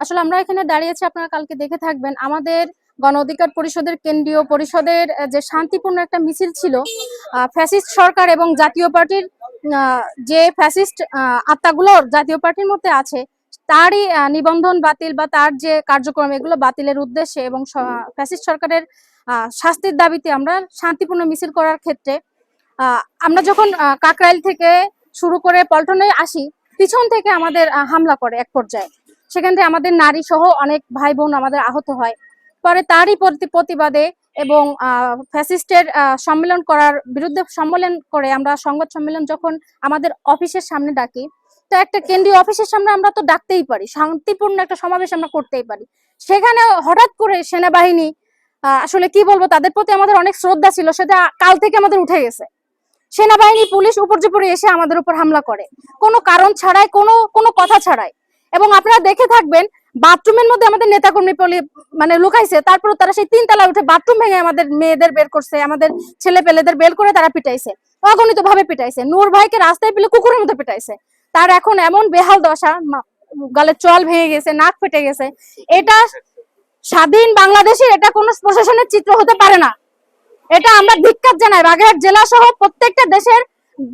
আসলে আমরা এখানে দাঁড়িয়েছি আপনারা কালকে দেখে থাকবেন। আমাদের গণ অধিকার পরিষদের কেন্দ্রীয় পরিষদের যে শান্তিপূর্ণ একটা মিছিল ছিল ফ্যাসিস্ট সরকার এবং জাতীয় পার্টির যে ফ্যাসিস্ট আহ, আত্মাগুলো জাতীয় পার্টির মধ্যে আছে তারই নিবন্ধন বাতিল বা তার যে কার্যক্রম এগুলো বাতিলের উদ্দেশ্যে এবং ফ্যাসিস্ট সরকারের শাস্তির দাবিতে আমরা শান্তিপূর্ণ মিছিল করার ক্ষেত্রে আমরা যখন কাকরাইল থেকে শুরু করে পল্টনে আসি পিছন থেকে আমাদের হামলা করে এক পর্যায়ে। সেখান থেকে আমাদের নারী সহ অনেক ভাই বোন আমাদের আহত হয়। পরে তারই প্রতি- প্রতিবাদে এবং ফ্যাসিস্টের সম্মেলন করার বিরুদ্ধে সম্মেলন করে আমরা সংবাদ সম্মেলন যখন আমাদের অফিসের সামনে ডাকি, তো একটা কেন্দ্রীয় অফিসের সামনে আমরা তো ডাকতেই পারি, শান্তিপূর্ণ একটা সমাবেশ আমরা করতেই পারি। সেখানে হঠাৎ করে সেনাবাহিনী আসলে কি বলব, তাদের প্রতি আমাদের অনেক শ্রদ্ধা ছিল, সেটা কাল থেকে আমাদের উঠে গেছে। সেনাবাহিনী, পুলিশ উপর্যুপরি এসে আমাদের উপর হামলা করে। কোনো কারণ ছাড়াই, কোনো কোনো কথা ছাড়াই। এবং আপনারা দেখে থাকবেন বাথরুমের মধ্যে আমাদের নেতাকর্মী মানে লুকাইছে তারপর তারা সেই তিন তলায় উঠে বাথরুম ভেঙে আমাদের মেয়েদের বের করছে, আমাদের ছেলে পেলেদের বের করে তারা পিটাইছে অগণিত ভাবে পিটাইছে। নূর ভাইকে রাস্তায় পেলে কুকুরের মতো পিটাইছে। তার এখন এমন বেহাল দশা গালে চল ভেঙে গেছে, নাক ফেটে গেছে। এটা স্বাধীন বাংলাদেশের এটা কোনো প্রশাসনের চিত্র হতে পারে না। এটা আমরা ধিক্কার জানাই। বাগেরহাট জেলা সহ প্রত্যেকটা দেশের,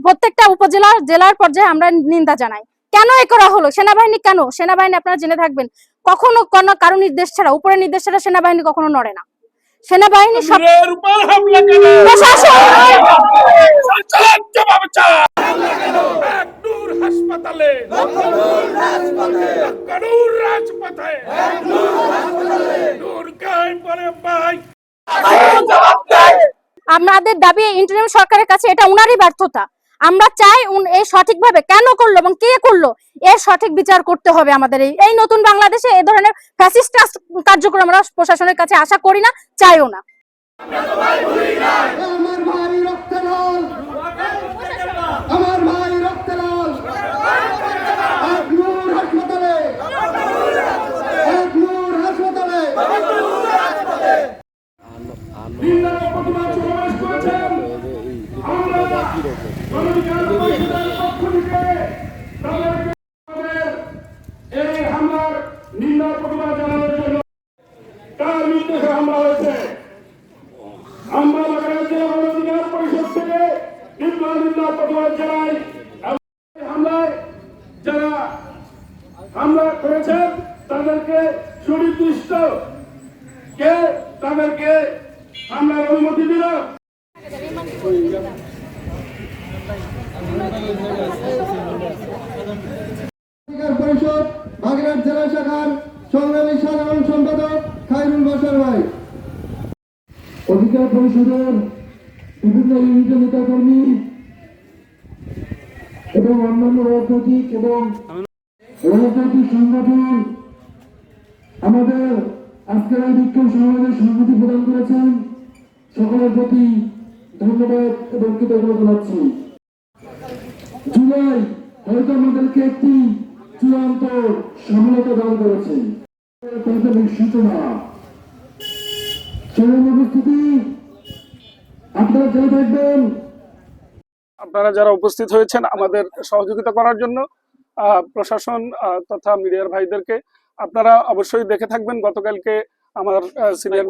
প্রত্যেকটা উপজেলা, জেলার পর্যায়ে আমরা নিন্দা জানাই। কেন এ করা হলো? সেনাবাহিনী কেন? সেনাবাহিনী আপনারা জেনে থাকবেন। কখনো কোনো কারও নির্দেশ ছাড়া উপরের নির্দেশ ছাড়া সেনাবাহিনী কখনো নড়ে না। সেনাবাহিনী হাসপাতালে। রাজপথে। ভাই আমাদের দাবি ইন্টারিম সরকারের কাছে এটা উনারই ব্যর্থতা। আমরা চাই এই সঠিকভাবে কেন করল এবং কে করল? এর সঠিক বিচার করতে হবে আমাদের এই এই নতুন বাংলাদেশে এই ধরনের ফ্যাসিস্ট কার্যক্রম আমরা প্রশাসনের কাছে আশা করি না, চাইও না। আমার ভাই রক্তে লাল আমার ভাই রক্তে লাল এক নূর হাসপাতালে এক নূর হাসপাতালে নিন্দার প্রতিবাদ সমাবেশ করেছেন আমরা মানবাধিকার পরিষদের পক্ষ থেকে তাদেরকে আমাদের এই হামলার নিন্দা প্রতিবাদ জানানোর জন্য কার নির্দেশে হামলা হয়েছে আমরা বাগেরহাট জেলা মানবাধিকার পরিষদ থেকে নিন্দা প্রতিবাদ জানাই হামলায় যারা হামলা করেছেন তাদেরকে সুনির্দিষ্ট কে তাদেরকে হামলার অনুমতি দিল? অধিকার পরিষদ বাগেরহাট জেলা শাখার সংগ্রামী সাধারণ সম্পাদক খায়রুল বাসার ভাই। অধিকার পরিষদের বিভিন্ন ইউনিটের নেতাকর্মী এবং অন্যান্য রাজনৈতিক এবং রাজনৈতিক সংগঠন আমাদের আজকের এই বিক্ষোভ সমাবেশের সংহতি প্রদান করেছেন। সকলের প্রতি ধন্যবাদ এবং কৃতজ্ঞতা জানাচ্ছি। জুলাই হয়তো আমাদেরকে একটি চূড়ান্ত সফলতা দান করেছে। প্রাথমিক সূচনা। সেরকম উপস্থিতি। আপনারা জেনে থাকবেন আপনারা যারা উপস্থিত হয়েছেন আমাদের সহযোগিতা করার জন্য প্রশাসন তথা মিডিয়ার ভাইদেরকে আপনারা অবশ্যই দেখে থাকবেন। গতকালকে আমার সিনিয়র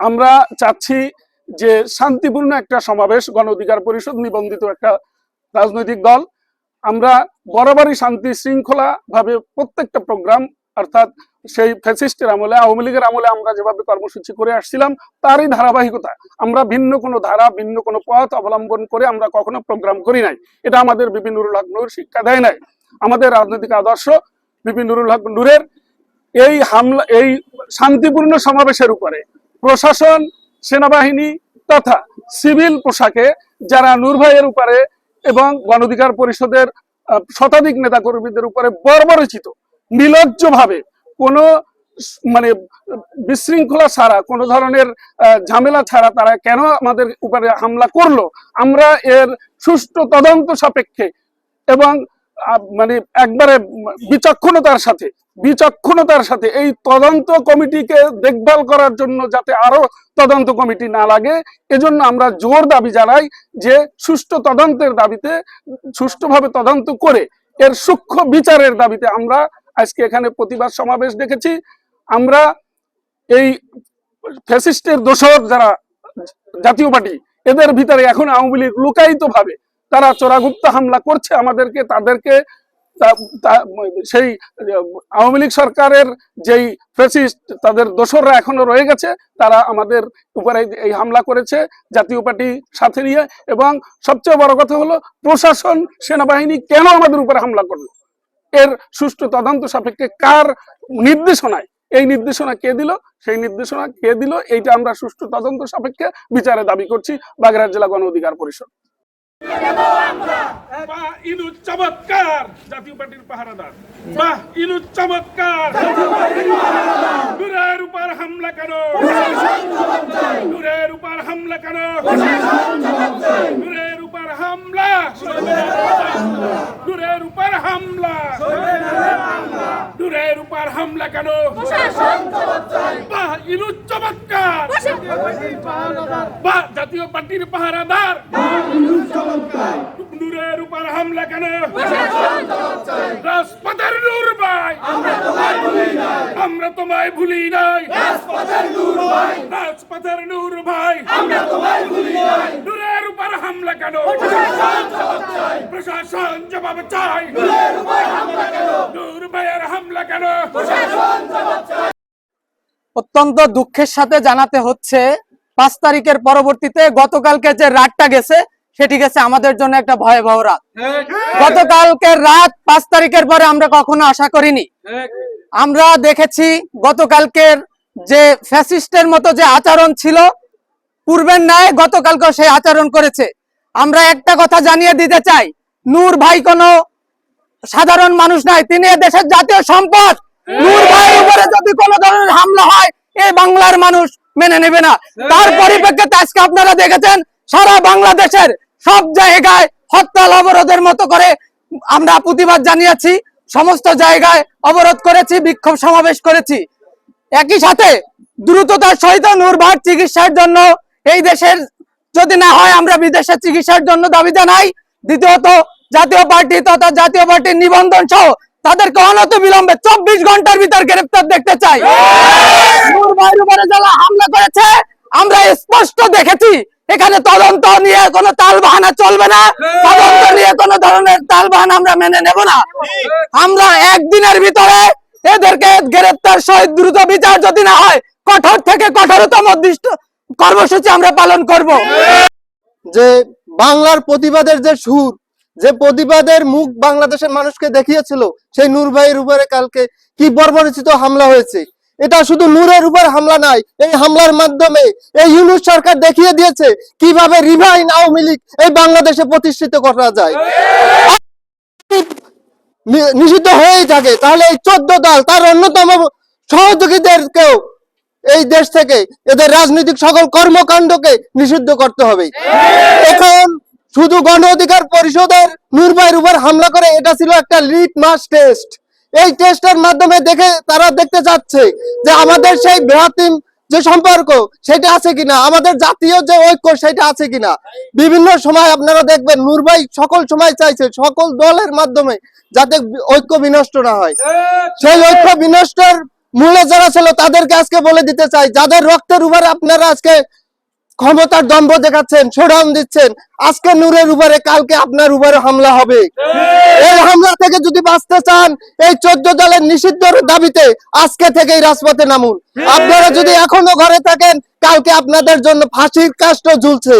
আমরা চাচ্ছি যে শান্তিপূর্ণ একটা সমাবেশ গণ অধিকার পরিষদ নিবন্ধিত একটা রাজনৈতিক দল। আমরা বরাবরই শান্তি শৃঙ্খলা ভাবে প্রত্যেকটা প্রোগ্রাম অর্থাৎ সেই ফ্যাসিস্টের আমলে, আওয়ামী লীগের আমলে আমরা যেভাবে কর্মসূচি করে আসছিলাম, তারই ধারাবাহিকতা। আমরা ভিন্ন কোনো ধারা, ভিন্ন কোনো পথ অবলম্বন করে আমরা কখনো প্রোগ্রাম করি নাই। এটা আমাদের বিপিনুরুল হক নূর শিক্ষা দেয় নাই। আমাদের রাজনৈতিক আদর্শ বিপিনুরুল হক নূরের এই হামলা, এই শান্তিপূর্ণ সমাবেশের উপরে প্রশাসন, সেনাবাহিনী তথা সিভিল পোশাকে যারা নূর ভাইয়ের উপরে এবং গণঅধিকার পরিষদের শতাধিক নেতাকর্মীদের উপরে বর্বরচিত নির্লজ্জভাবে কোনো মানে বিশৃঙ্খলা ছাড়া, কোনো ধরনের ঝামেলা ছাড়া তারা কেন আমাদের উপরে হামলা করল? আমরা এর সুষ্ঠু তদন্ত সাপেক্ষে এবং মানে একবারে বিচক্ষণতার সাথে বিচক্ষণতার সাথে এই তদন্ত কমিটিকে দেখভাল করার জন্য যাতে আরও তদন্ত কমিটি না লাগে, এজন্য আমরা জোর দাবি জানাই যে সুষ্ঠু তদন্তের দাবিতে, সুষ্ঠুভাবে তদন্ত করে এর সূক্ষ্ম বিচারের দাবিতে আমরা আজকে এখানে প্রতিবাদ সমাবেশ দেখেছি আমরা এই ফ্যাসিস্টের দোষর যারা জাতীয় পার্টি, এদের ভিতরে এখন আওয়ামী লীগ লুকায়িত ভাবে তারা চোরাগুপ্ত হামলা করছে আমাদেরকে, তাদেরকে সেই আওয়ামী লীগ সরকারের যেই ফ্যাসিস্ট, তাদের দোসররা এখনও রয়ে গেছে, তারা আমাদের উপরে এই হামলা করেছে জাতীয় পার্টি সাথে নিয়ে। এবং সবচেয়ে বড় কথা হলো, প্রশাসন, সেনাবাহিনী কেন আমাদের উপরে হামলা করল? এর সুষ্ঠু তদন্ত সাপেক্ষে কার নির্দেশনায়? এই নির্দেশনা কে দিল? সেই নির্দেশনা কে দিল? এইটা আমরা সুষ্ঠু তদন্ত সাপেক্ষে বিচারে দাবি করছি বাগেরহাট জেলা গণ অধিকার পরিষদ। চমৎকার! জাতীয় পার্টির পাহারাদার। বাহ ইনু চমৎকার! নূরের উপর হামলা কেন? নূরের উপর হামলা কেন? নূরের উপর হামলা। নূরের উপর হামলা। নূরের উপর হামলা কেন? ইনু চমৎকার বাহ জাতীয় পার্টির পাহারাদার। নূরের উপর হামলা কেন? রাজপথের নূর ভাই। আমরা তোমায় ভুলি নাই। রাজপথের নূর ভাই। নূরের উপর হামলা কেন? প্রশাসন জবাব চাই। নূর হামলা কেন? অত্যন্ত দুঃখের সাথে জানাতে হচ্ছে, পাঁচ তারিখের পরবর্তীতে গতকালকে যে রাতটা গেছে, সেটি গেছে আমাদের জন্য একটা ভয়াবহ রাত। গতকালকে রাত পাঁচ তারিখের পরে আমরা কখনো আশা করিনি। আমরা দেখেছি গতকালকের যে ফ্যাসিস্টের মতো যে আচরণ ছিল পূর্বের ন্যায় গতকালকে সেই আচরণ করেছে। আমরা একটা কথা জানিয়ে দিতে চাই, নূর ভাই কোনো সাধারণ মানুষ নয়, তিনি দেশের জাতীয় সম্পদ। নূর ভাইয়ের উপরে যদি কোনো ধরনের হামলা হয়, এই বাংলার মানুষ মেনে নেবে না। তার পরিপ্রেক্ষিতে আজকে আপনারা দেখেছেন, সারা বাংলাদেশের সব জায়গায় হরতাল অবরোধের মতো করে আমরা প্রতিবাদ জানিয়েছি, সমস্ত জায়গায় অবরোধ করেছি, বিক্ষোভ সমাবেশ করেছি। একই সাথে দ্রুততার সহিত নূর ভাইয়ের চিকিৎসার জন্য এই দেশের যদি না হয় আমরা বিদেশে চিকিৎসার জন্য দাবি জানাই। দ্বিতীয়ত, জাতীয় পার্টি তথা জাতীয় পার্টির নিবন্ধন সহ তাদেরকে অনত বিলম্বে চব্বিশ ঘণ্টার ভিতর গ্রেপ্তার দেখতে চাই। যারা হামলা করেছে, আমরা স্পষ্ট দেখেছি, এখানে তদন্ত নিয়ে কোনো তাল বাহানা চলবে না। তদন্ত নিয়ে কোনো ধরনের তাল বাহানা আমরা মেনে নেব না। আমরা একদিনের ভিতরে এদেরকে গ্রেপ্তার সহিত দ্রুত বিচার যদি না হয়, কঠোর থেকে কঠোরতম দৃষ্ট কর্মসূচি আমরা পালন করব। যে বাংলার প্রতিবাদের যে সুর, যে প্রতিবাদের মুখ বাংলাদেশের মানুষকে দেখিয়েছিল, সেই নূর ভাইয়ের উপরে কালকে কি বর্বরচিত হামলা হয়েছে? এটা শুধু নূরের উপর হামলা নাই, এই হামলার মাধ্যমে এই ইউনুস সরকার দেখিয়ে দিয়েছে কীভাবে রিভাইন আওয়ামী লীগ এই বাংলাদেশে প্রতিষ্ঠিত করা যায়। নিষিদ্ধ হয়েই থাকে। তাহলে এই চোদ্দ দল, তার অন্যতম সহযোগীদেরকেও এই দেশ থেকে এদের রাজনৈতিক সকল কর্মকাণ্ডকে নিষিদ্ধ করতে হবে। এখন শুধু গণ অধিকার পরিষদের নির্বাহের উপর হামলা করে, এটা ছিল একটা লিট মাস টেস্ট। এই টেস্টের মাধ্যমে দেখে তারা দেখতে চাচ্ছে যে আমাদের সেই বৃহত্তম যে সম্পর্ক, সেটা আছে কিনা, আমাদের জাতীয় যে ঐক্য, সেটা আছে কিনা। বিভিন্ন সময় আপনারা দেখবেন নুরভাই সকল সময় চাইছে সকল দলের মাধ্যমে যাতে ঐক্য বিনষ্ট না হয়। সেই ঐক্য বিনষ্টের মূলে যারা ছিল তাদেরকে আজকে বলে দিতে চাই। যাদের রক্তের উপরে আপনারা আজকে ক্ষমতার দম্ভ দেখাচ্ছেন শোডাউন দিচ্ছেন আজকে নূরের উপরে কালকে আপনার উপরে হামলা হবে। এই হামলা থেকে যদি বাঁচতে চান এই চোদ্দ দলের নিষিদ্ধর দাবিতে আজকে থেকেই রাজপথে নামুন। আপনারা যদি এখনও ঘরে থাকেন কালকে আপনাদের জন্য ফাঁসির কাষ্ট ঝুলছে।